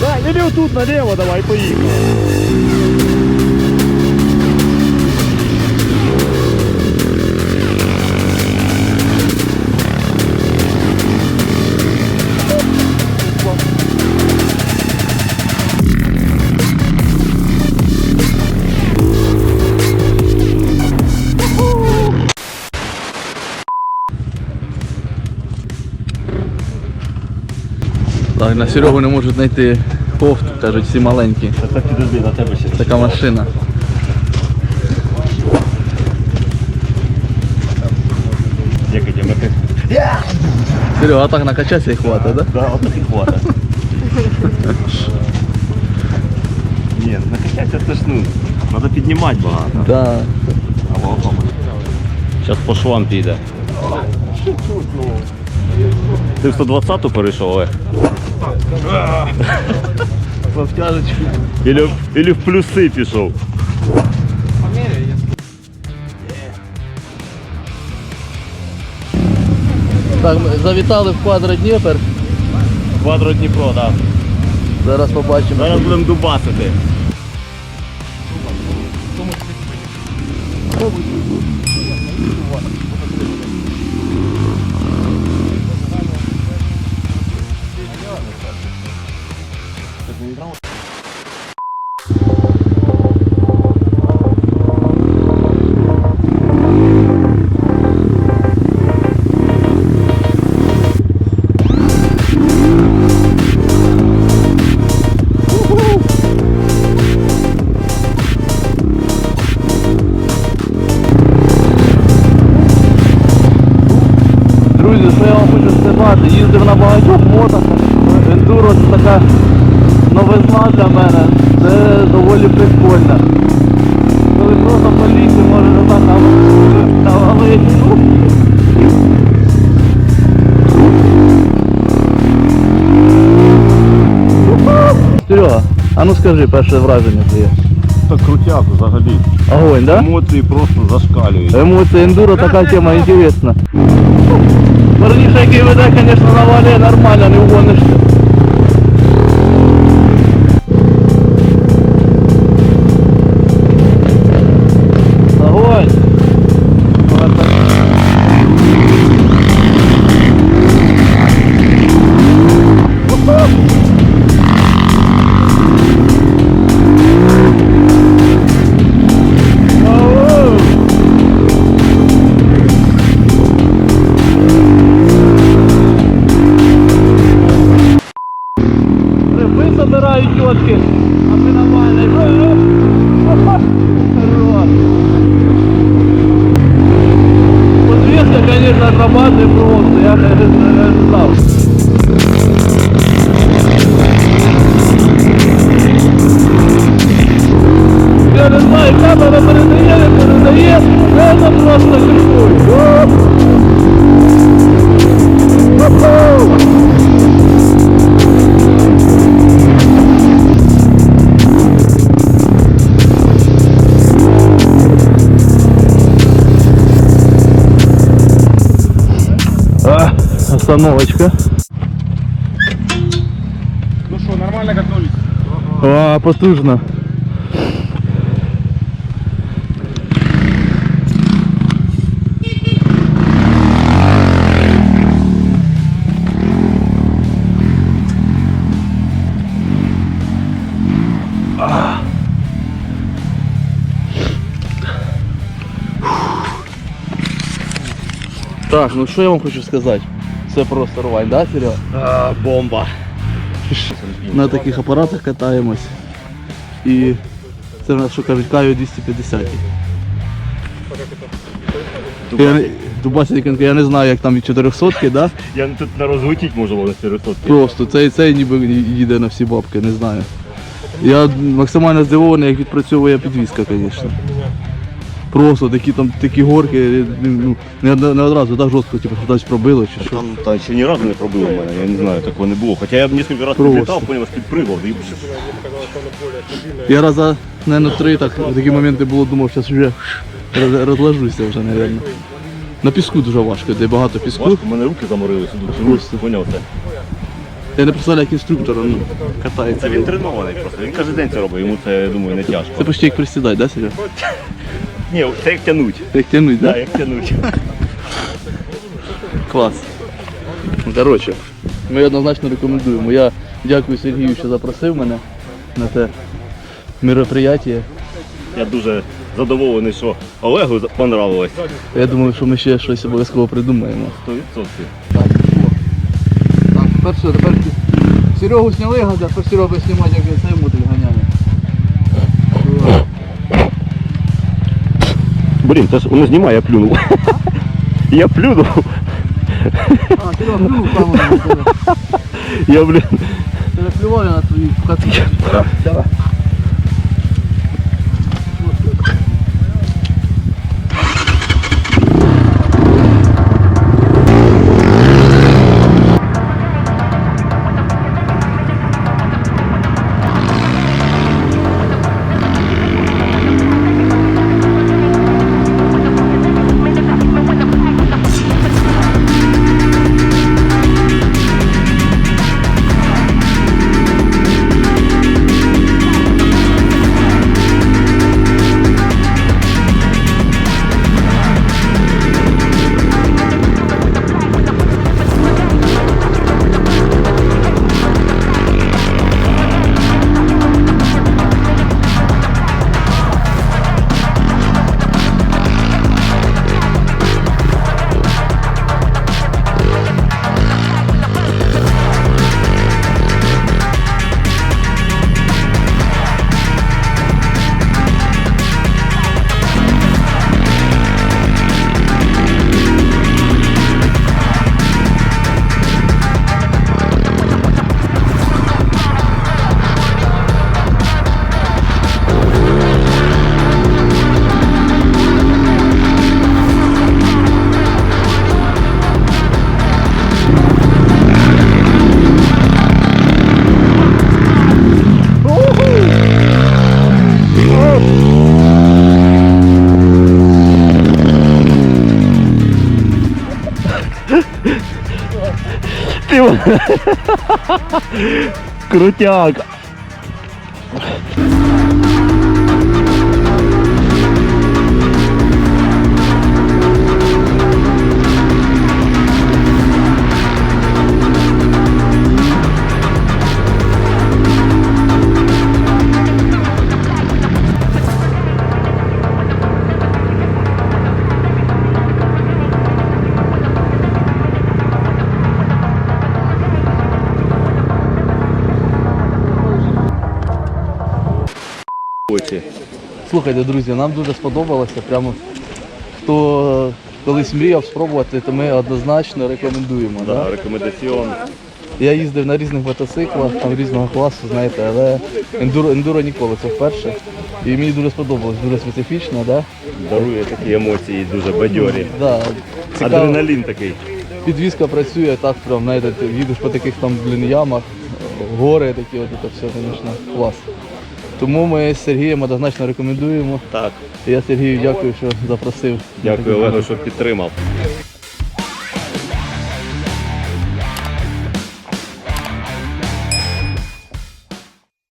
Да, или вот тут налево давай, поехали. Так, на Серегу не можуть знайти кофту, кажуть, всі маленькі. Так підожди, на тебе ще. Така машина. Серега, а так накачатися і хватить, да? Да, от так і хватить. Ні, накачатися це ж ну, треба піднімати багато. Да. Зараз по швам піде. Ти в 120-ту перейшов, Олег? Или, или в плюси пішов. Так, ми завітали в квадро Дніпер. Квадро Дніпро, так. Зараз побачимо. Зараз будемо дубасити. Друзі, їздив на багатьох мотах. Ендуро це така новизна для мене. Це доволі прикольно. Коли просто по лісі можеш отак нав- навалити. Серега, а ну скажи перше враження твоє. Так крутяк взагалі. Огонь, да? Емоції просто зашкалюють. Емоції ендуро така тема інтересна. Верніше, який веде, звісно, навалює нормально, не угонишся. Остановочка. Ну що, нормально готовились? А, потужно. Так, ну що я вам хочу сказати? Це просто рвань, да, Серега? А, бомба. На таких апаратах катаємось. І це в нас, що кажуть, Кайо 250. Я, не- я не знаю, як там від 400 да? Я тут на розлетіть можу на 400. Просто цей цей ніби їде на всі бабки, не знаю. Я максимально здивований, як відпрацьовує підвізка, звісно. Просто такі там такі горки, ну, не, не одразу так жорстко, типу, що десь пробило чи що. Там та, ще ні разу не пробило мене, я не знаю, такого не було. Хоча я б кілька разів Просто. підлітав, по ньому підпригав. І... Я раза, наверное, три так, в такі моменти було, думав, зараз вже роз- розложуся вже, мабуть. На піску дуже важко, де багато піску. Важко, у мене руки заморилися. Ось. Поняв це. Я не представляю, як інструктор ну, катається. Це він тренований просто. Він кожен день це робить, йому це, я думаю, не тяжко. Це почти як присідати, да, Серега? Ні, це як тянуть. Як тянуть, Так, да? як тянуть. Клас. Коротше, ми однозначно рекомендуємо. Я дякую Сергію, що запросив мене на те мероприятие. Я дуже задоволений, що Олегу понравилось. Я думаю, що ми ще щось обов'язково придумаємо. 100%. Так, тепер що, тепер Серегу сняли, а тепер Серега знімати, як він цей мотель Блін, це ж воно знімає, я плюнув. Я плюнув. А, Серега плюнув камеру. Я, блін. Ти наплював на твою вкатки. Давай. Крутяк. Слухайте, друзі, нам дуже сподобалося. Прямо хто колись мріяв спробувати, то ми однозначно рекомендуємо. Да? Да, рекомендаціон. Я їздив на різних мотоциклах, там різного класу, знаєте, але ендуро, ендуро ніколи це вперше. І мені дуже сподобалось, дуже специфічно, да? Дарує такі емоції дуже бадьорі. Да, цікаво. Адреналін такий. Підвізка працює так, прям, знаєте, ти їдеш по таких там блін, ямах, гори такі, от це все, звісно, клас. Тому ми з Сергієм однозначно рекомендуємо. Так. І Я Сергію дякую, що запросив. Дякую Олегу, що підтримав.